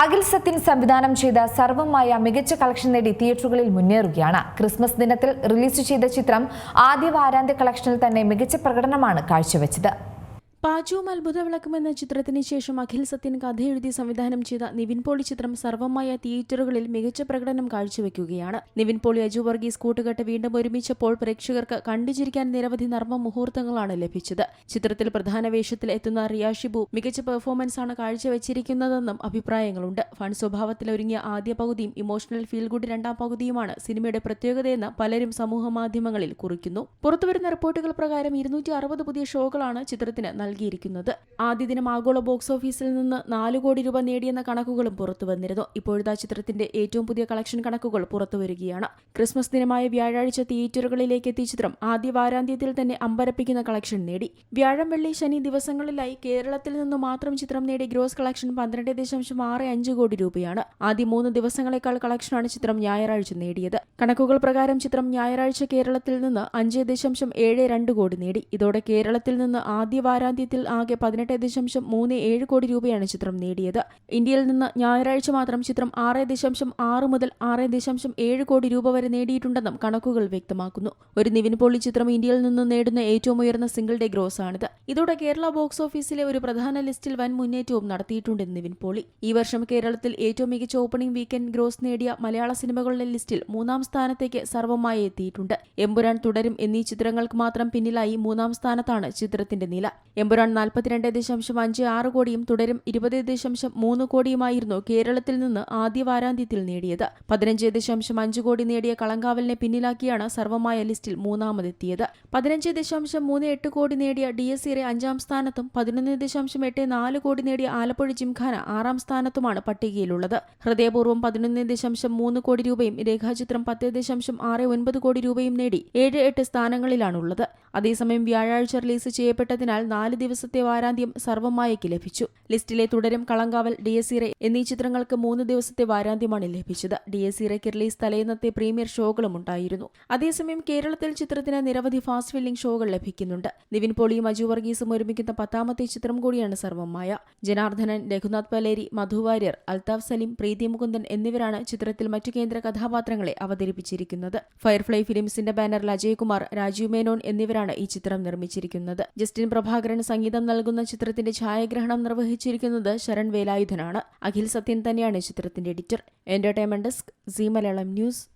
അഖിൽ സത്യൻ സംവിധാനം ചെയ്ത സർവമായ മികച്ച കളക്ഷൻ നേടി തിയേറ്ററുകളിൽ മുന്നേറുകയാണ്. ക്രിസ്മസ് ദിനത്തിൽ റിലീസ് ചെയ്ത ചിത്രം ആദ്യ വാരാന്ത്യ കളക്ഷനിൽ തന്നെ മികച്ച പ്രകടനമാണ് കാഴ്ചവെച്ചത്. പാചവും അത്ഭുത വിളക്കുമെന്ന ചിത്രത്തിന് ശേഷം അഖിൽ സത്യൻ കഥ എഴുതി സംവിധാനം ചെയ്ത നിവിൻ പോളി ചിത്രം സർവമായ തിയേറ്ററുകളിൽ മികച്ച പ്രകടനം കാഴ്ചവെക്കുകയാണ്. നിവിൻ പോളി അജു വർഗീസ് കൂട്ടുകെട്ട് വീണ്ടും ഒരുമിച്ചപ്പോൾ പ്രേക്ഷകർക്ക് കണ്ടുചിരിക്കാൻ നിരവധി നർമ്മ മുഹൂർത്തങ്ങളാണ് ലഭിച്ചത്. ചിത്രത്തിൽ പ്രധാന വേഷത്തിൽ എത്തുന്ന റിയാഷിബു മികച്ച പെർഫോമൻസ് ആണ് കാഴ്ചവെച്ചിരിക്കുന്നതെന്നും അഭിപ്രായങ്ങളുണ്ട്. ഫൺ സ്വഭാവത്തിൽ ഒരുങ്ങിയ ആദ്യ പകുതിയും ഇമോഷണൽ ഫീൽ ഗുഡ് രണ്ടാം പകുതിയുമാണ് സിനിമയുടെ പ്രത്യേകതയെന്ന് പലരും സമൂഹ മാധ്യമങ്ങളിൽ കുറിക്കുന്നു. പുറത്തുവരുന്ന റിപ്പോർട്ടുകൾ പ്രകാരം ഇരുന്നൂറ്റി പുതിയ ഷോകളാണ് ചിത്രത്തിന് നൽകിയിരിക്കുന്നത്. ആദ്യ ദിനം ആഗോള ബോക്സ് ഓഫീസിൽ നിന്ന് നാല് കോടി രൂപ നേടിയെന്ന കണക്കുകളും പുറത്തു വന്നിരുന്നു. ഇപ്പോഴത്തെ ചിത്രത്തിന്റെ ഏറ്റവും പുതിയ കളക്ഷൻ കണക്കുകൾ പുറത്തു വരികയാണ്. ക്രിസ്മസ് ദിനമായ വ്യാഴാഴ്ച തിയേറ്ററുകളിലേക്ക് എത്തിയ ചിത്രം ആദ്യ വാരാന്ത്യത്തിൽ തന്നെ അമ്പരപ്പിക്കുന്ന കളക്ഷൻ നേടി. വ്യാഴം വെള്ളി ശനി ദിവസങ്ങളിലായി കേരളത്തിൽ നിന്ന് മാത്രം ചിത്രം നേടി ഗ്രോസ് കളക്ഷൻ പന്ത്രണ്ട് ദശാംശം ആറ് അഞ്ച് കോടി രൂപയാണ്. ആദ്യ മൂന്ന് ദിവസങ്ങളെക്കാൾ കളക്ഷനാണ് ചിത്രം ഞായറാഴ്ച നേടിയത്. കണക്കുകൾ പ്രകാരം ചിത്രം ഞായറാഴ്ച കേരളത്തിൽ നിന്ന് അഞ്ച് ദശാംശം ഏഴ് രണ്ട് കോടി നേടി. ഇതോടെ കേരളത്തിൽ നിന്ന് ആദ്യ വാരാന്ത്യത്തിൽ ആകെ പതിനെട്ട് ദശാംശം മൂന്ന് ഏഴ് കോടി രൂപയാണ് ചിത്രം നേടിയത്. ഇന്ത്യയിൽ നിന്ന് ഞായറാഴ്ച മാത്രം ചിത്രം ആറ് ദശാംശം ആറ് മുതൽ ആറ് ദശാംശം ഏഴ് കോടി രൂപ വരെ നേടിയിട്ടുണ്ടെന്നും കണക്കുകൾ വ്യക്തമാക്കുന്നു. ഒരു നിവിൻ പോളി ചിത്രം ഇന്ത്യയിൽ നിന്ന് നേടുന്ന ഏറ്റവും ഉയർന്ന സിംഗിൾ ഡേ ഗ്രോസ് ആണിത് ഇതോടെ കേരള ബോക്സ് ഓഫീസിലെ ഒരു പ്രധാന ലിസ്റ്റിൽ വൻ മുന്നേറ്റവും നടത്തിയിട്ടുണ്ട് നിവിൻ പോളി. ഈ വർഷം കേരളത്തിൽ ഏറ്റവും മികച്ച ഓപ്പണിംഗ് വീക്കെൻഡ് ഗ്രോസ് നേടിയ മലയാള സിനിമകളുടെ ലിസ്റ്റിൽ മൂന്നാം സ്ഥാനത്തേക്ക് സർവമായി എത്തിയിട്ടുണ്ട്. എമ്പുരാൻ തുടരും എന്നീ ചിത്രങ്ങൾക്ക് മാത്രം പിന്നിലായി മൂന്നാം സ്ഥാനത്താണ് ചിത്രത്തിന്റെ നില. എമ്പുരാൻ നാൽപ്പത്തിരണ്ട് ദശാംശം അഞ്ച് ആറ് കോടിയും തുടരും ഇരുപത് ദശാംശം മൂന്ന് കോടിയുമായിരുന്നു കേരളത്തിൽ നിന്ന് ആദ്യ വാരാന്ത്യത്തിൽ നേടിയത്. പതിനഞ്ച് ദശാംശം അഞ്ച് കോടി നേടിയ കളങ്കാവലിനെ പിന്നിലാക്കിയാണ് സർവമായ ലിസ്റ്റിൽ മൂന്നാമതെത്തിയത്. പതിനഞ്ച് ദശാംശം മൂന്ന് എട്ട് കോടി നേടിയ ഡി എസ് സിറെ അഞ്ചാം സ്ഥാനത്തും പതിനൊന്ന് ദശാംശം എട്ട് നാല് കോടി നേടിയ ആലപ്പുഴ ജിംഖാന ആറാം സ്ഥാനത്തുമാണ് പട്ടികയിലുള്ളത്. ഹൃദയപൂർവം പതിനൊന്ന് ദശാംശം മൂന്ന് കോടി രൂപയും രേഖാചിത്രം പത്ത് ദശാംശം ആറ് ഒൻപത് കോടി രൂപയും നേടി ഏഴ് എട്ട് സ്ഥാനങ്ങളിലാണുള്ളത്. അതേസമയം വ്യാഴാഴ്ച റിലീസ് ചെയ്യപ്പെട്ടതിനാൽ നാല് ദിവസത്തെ വാരാന്ത്യം സർവമായയ്ക്ക് ലഭിച്ചു. ലിസ്റ്റിലെ തുടരും കളങ്കാവൽ ഡി എസ് ഇറെ എന്നീ ചിത്രങ്ങൾക്ക് മൂന്ന് ദിവസത്തെ വാരാന്ത്യമാണ് ലഭിച്ചത്. ഡി എസ് ഇറയ്ക്ക് റിലീസ് തലേന്നത്തെ പ്രീമിയർ ഷോകളും ഉണ്ടായിരുന്നു. അതേസമയം കേരളത്തിൽ ചിത്രത്തിന് നിരവധി ഫാസ്റ്റ് ഫില്ലിംഗ് ഷോകൾ ലഭിക്കുന്നുണ്ട്. നിവിൻ പോളിയും അജു വർഗീസും ഒരുമിക്കുന്ന പത്താമത്തെ ചിത്രം കൂടിയാണ് സർവമായ ജനാർദ്ദനൻ രഘുനാഥ് പലേരി മധു വാര്യർ അൽതാഫ് സലീം പ്രീതി മുകുന്ദൻ എന്നിവരാണ് ചിത്രത്തിൽ മറ്റു കേന്ദ്ര കഥാപാത്രങ്ങളെ അവതരിപ്പിച്ചിരിക്കുന്നത്. ഫയർഫ്ലൈ ഫിലിംസിന്റെ ബാനറിൽ അജയ്കുമാർ രാജീവ് മേനോൻ എന്നിവരാണ് ഈ ചിത്രം നിർമ്മിച്ചിരിക്കുന്നത്. ജസ്റ്റിൻ പ്രഭാകരൻ സംഗീതം നൽകുന്ന ചിത്രത്തിന്റെ ഛായാഗ്രഹണം നിർവഹിച്ചിരിക്കുന്നത് ശരൺ വേലായുധനാണ്. അഖിൽ സത്യൻ തന്നെയാണ് ചിത്രത്തിന്റെ editor. Entertainment desk Zee Malayalam news.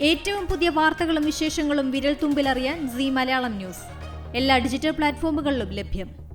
ഏറ്റവും പുതിയ വാർത്തകളും വിശേഷങ്ങളും വിരൽ തുമ്പിലറിയാൻ സി മലയാളം ന്യൂസ്. എല്ലാ ഡിജിറ്റൽ പ്ലാറ്റ്ഫോമുകളിലും ലഭ്യം.